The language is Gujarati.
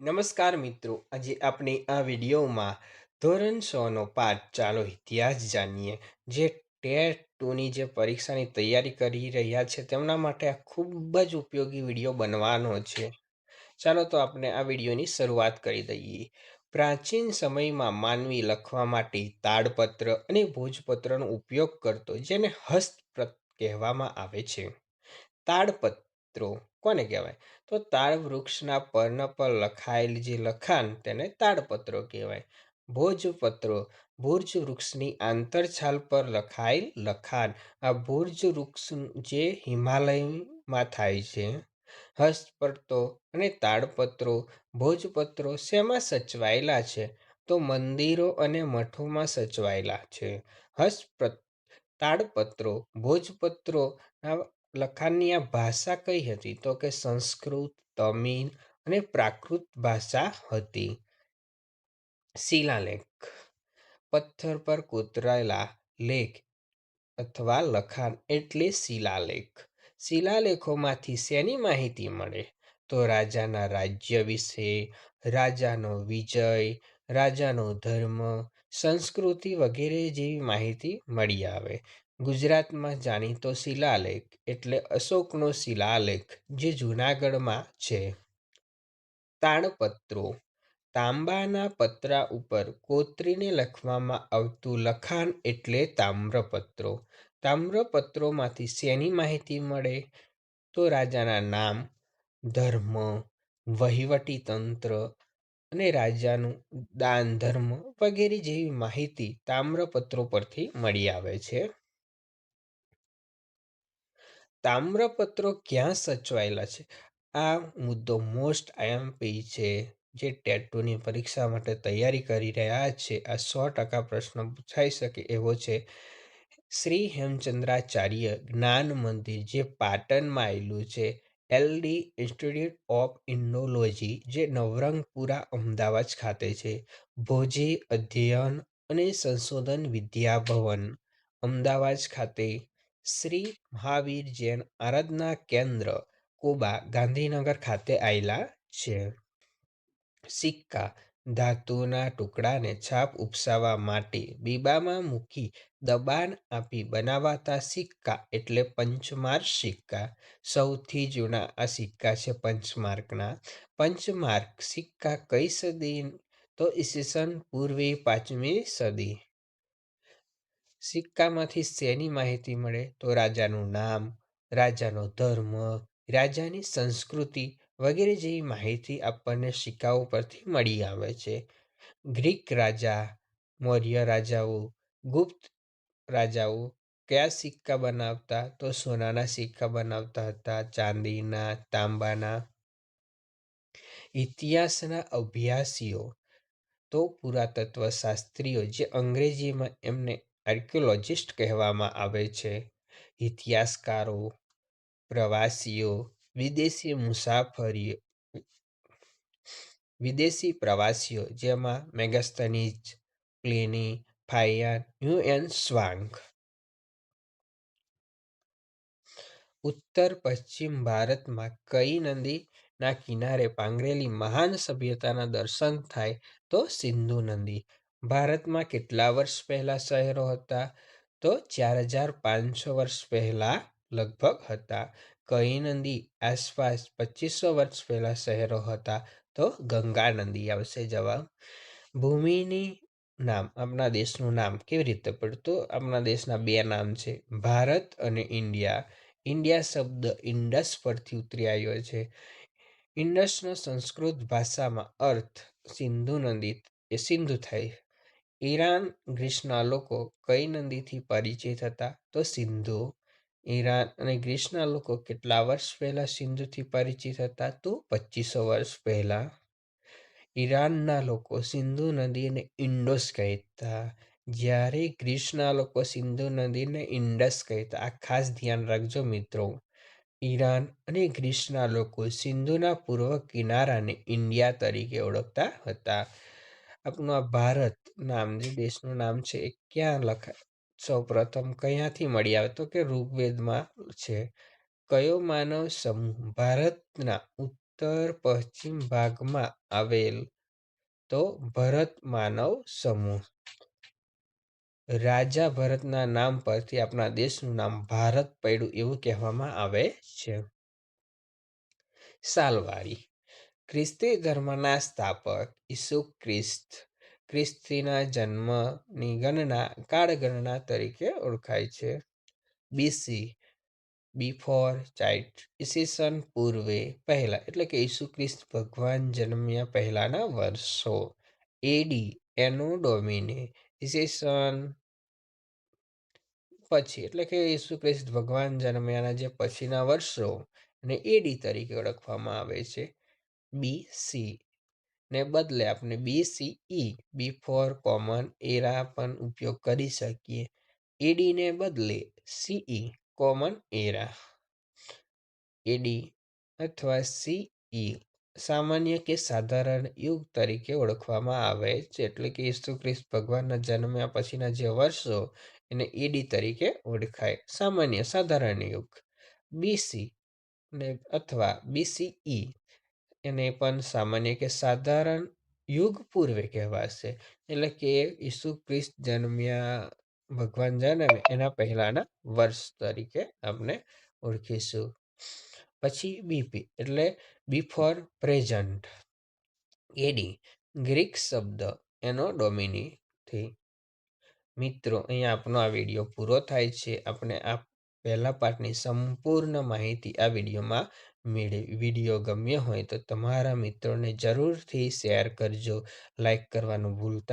નમસ્કાર મિત્રો, આજે આપણે આ વિડીયોમાં ધોરણ સોનો પાઠ ચાલો ઇતિહાસ જાણીએ. જે ટેટ ટુની જે પરીક્ષાની તૈયારી કરી રહ્યા છે, તેમના માટે આ ખૂબ જ ઉપયોગી વીડિયો બનવાનો છે. ચાલો તો આપણે આ વિડીયોની શરૂઆત કરી દઈએ. પ્રાચીન સમયમાં માનવી લખવા માટે તાડપત્ર અને ભોજપત્રનો ઉપયોગ કરતો, જેને હસ્તપ્રત કહેવામાં આવે છે. તાડપત્રો કોને કહેવાય? તો તાળ વૃક્ષના પર્ણ પર લખાયેલ જે લખાણ તેને તાડપત્રો કહેવાય. ભોજપત્રો ભુર્જ વૃક્ષની આંતરછાલ પર લખાયેલ લખાણ. આ ભુર્જ વૃક્ષ જે હિમાલયમાં થાય છે. હસ્તપત્રો અને તાડપત્રો, ભોજપત્રો શેમાં સચવાયેલા છે? તો મંદિરો અને મઠોમાં સચવાયેલા છે. હસ્ત તાડપત્રો ભોજપત્રો લખાણની આ ભાષા કઈ હતી? તો કે સંસ્કૃત, તમિલ અને પ્રાકૃત ભાષા હતી. શિલાલેખ, પથ્થર પર કોતરાયેલા લેખ અથવા લખાણ એટલે શિલાલેખ. શિલાલેખોમાંથી શેની માહિતી મળે? તો રાજાના રાજ્ય વિશે, રાજાનો વિજય, રાજાનો ધર્મ, સંસ્કૃતિ વગેરે જેવી માહિતી મળી આવે. ગુજરાતમાં જાણીતો શિલાલેખ એટલે અશોકનો શિલાલેખ જે જૂનાગઢમાં છે. તાણપત્રો. તાંબાના પતરા ઉપર કોતરીને લખવામાં આવતું લખાણ એટલે તામ્રપત્રો. તામ્રપત્રોમાંથી શેની માહિતી મળે? તો રાજાના નામ, ધર્મ વહીવટી તંત્ર અને રાજાનું દાન ધર્મ વગેરે જેવી માહિતી તામ્રપત્રો પરથી મળી આવે છે. તામ્રપત્રો ક્યાં સચવાયેલા છે? આ મુદ્દો મોસ્ટ આઈએમપી છે, જે ટેટ પરીક્ષા માટે તૈયારી કરી રહ્યા છે. આ સો ટકા પ્રશ્ન પૂછાઈ શકે એવો છે. શ્રી હેમચંદ્રાચાર્ય જ્ઞાન મંદિર, જે પાટણમાં આવેલું છે એલડી ઇન્સ્ટિટ્યૂટ ઓફ ઇન્ડોલોજી જે નવરંગપુરા, અમદાવાદ ખાતે છે. ભોજી અધ્યયન અને સંશોધન વિદ્યાભવન, અમદાવાદ ખાતે શ્રી મહાવીર જૈન આરાધના કેન્દ્ર, કોબા, ગાંધીનગર ખાતે આવેલા છે. સિક્કા, ધાતુના ટુકડાને છાપ ઉપસાવવા માટે બીબામાં મૂકી દબાણ આપી બનાવાતા સિક્કા એટલે પંચમાર્ક સિક્કા. સૌથી જૂના આ સિક્કા છે પંચમાર્કના. પંચમાર્ક સિક્કા કઈ સદી? તો ઈસવીસન પૂર્વે પાંચમી સદી. સિક્કામાંથી શેની માહિતી મળે? તો રાજાનું નામ, રાજાનો ધર્મ, રાજાની સંસ્કૃતિ વગેરે જેવી માહિતી આપણને સિક્કાઓ પરથી મળી આવે છે. ગ્રીક રાજા, મૌર્ય રાજાઓ, ગુપ્ત રાજાઓ કયા સિક્કા બનાવતા? તો સોનાના સિક્કા બનાવતા હતા, ચાંદીના, તાંબાના. ઇતિહાસના અભ્યાસીઓ, તો પુરાતત્વ શાસ્ત્રીઓ જે અંગ્રેજીમાં એમને આર્કિયોલોજિસ્ટ કહેવામાં આવે છે. ઇતિહાસકારો, પ્રવાસીઓ, વિદેશી મુસાફરીઓ, વિદેશી પ્રવાસીઓ જેમાં મેગસ્તનીઝ પ્લિની, ફાયન, યુએન સ્વાંગ. ઉત્તર પશ્ચિમ ભારતમાં કઈ નદીના કિનારે પાંગરેલી મહાન સભ્યતાના દર્શન થાય તો સિંધુ નદી. ભારતમાં કેટલા વર્ષ પહેલા શહેરો હતા? તો ચાર હજાર પાંચસો વર્ષ પહેલા લગભગ હતા. કઈ નદી આસપાસ પચીસો વર્ષ પહેલા શહેરો હતા? તો ગંગા નદી આવશે જવાબ. ભૂમિની નામ, આપણા દેશનું નામ કેવી રીતે પડતું? આપણા દેશના બે નામ છે, ભારત અને ઇન્ડિયા. ઇન્ડિયા શબ્દ ઇન્ડસ પરથી ઉતરી આવ્યો છે. ઇન્ડસનો સંસ્કૃત ભાષામાં અર્થ સિંધુ નદી, એ સિંધુ થાય. ઈરાન ગ્રીસના લોકો કઈ નદીથી પરિચિત હતા? તો સિંધુ. ઈરાન અને ગ્રીસના લોકો કેટલા વર્ષ પહેલા સિંધુથી પરિચિત હતા? તો પચીસો વર્ષ પહેલા. ઈરાનના લોકો સિંધુ નદીને ઇન્ડોસ કહેતા. જ્યારે ગ્રીસના લોકો સિંધુ નદીને ઇન્ડસ કહેતા. આ ખાસ ધ્યાન રાખજો મિત્રો. ઈરાન અને ગ્રીસના લોકો સિંધુના પૂર્વ કિનારાને ઇન્ડિયા તરીકે ઓળખતા હતા. આપણું આ ભારત નામ જે દેશનું નામ છે એ ક્યાં લખાય સૌ પ્રથમ કયાંથી મળી આવે? તો કે ઋગ્વેદમાં છે. કયો માનવ સમૂહ ભારતના ઉત્તર પશ્ચિમ ભાગમાં આવેલ? તો ભરત માનવ સમૂહ. રાજા ભરતના નામ પરથી આપણા દેશનું નામ ભારત પડ્યું એવું કહેવામાં આવે છે. સાલવારી ખ્રિસ્તી ધર્મના સ્થાપક ઈસુ ખ્રિસ્ત, ખ્રિસ્તીના જન્મની ગણના કાળગણના તરીકે ઓળખાય છે. બીસી, બિફોર ચાઇટ ઈસવીસન પૂર્વે પહેલા, એટલે કે ઈસુ ખ્રિસ્ત ભગવાન જન્મ્યા પહેલાના વર્ષો. એડી એનો ડોમિને ઈસવીસન પછી, એટલે કે ઈસુ ખ્રિસ્ત ભગવાન જન્મ્યાના જે પછીના વર્ષો ને એડી તરીકે ઓળખવામાં આવે છે. બી સી ને બદલે આપણે B C E before common era પણ ઉપયોગ કરી શકીએ. એડી ને બદલે સીઈ કોમન એરા એડી અથવા સીઈ સામાન્ય કે સાધારણ યુગ તરીકે ઓળખવામાં આવે છે. એટલે કે ઈસુ ખ્રિસ્ત ભગવાનના જન્મ્યા પછીના જે વર્ષો એને એડી તરીકે ઓળખાય. સામાન્ય સાધારણ યુગ. બીસી ને અથવા બીસીઈ એને પણ સામાન્ય કે સાધારણ યુગ પૂર્વે કહેવાશે. એટલે કે ઈસુ ખ્રિસ્ત જન્મ્યા, ભગવાન જન્મે એના પહેલાના વર્ષ તરીકે આપણે ઓળખીશું. પછી બીપી, એટલે બિફોર પ્રેઝન્ટ એડી, ગ્રીક શબ્દ, એનો ડોમિનીથી મિત્રો, અહીંયા આપનો આ વીડિયો પૂરો થાય છે. આપણે આ પહેલા પાઠની સંપૂર્ણ માહિતી આ વિડીયોમાં મેળવી વીડિયો ગમ્યો હોય તો તમારા મિત્રોને જરૂરથી શેર કરજો. લાઈક કરવાનું ભૂલતા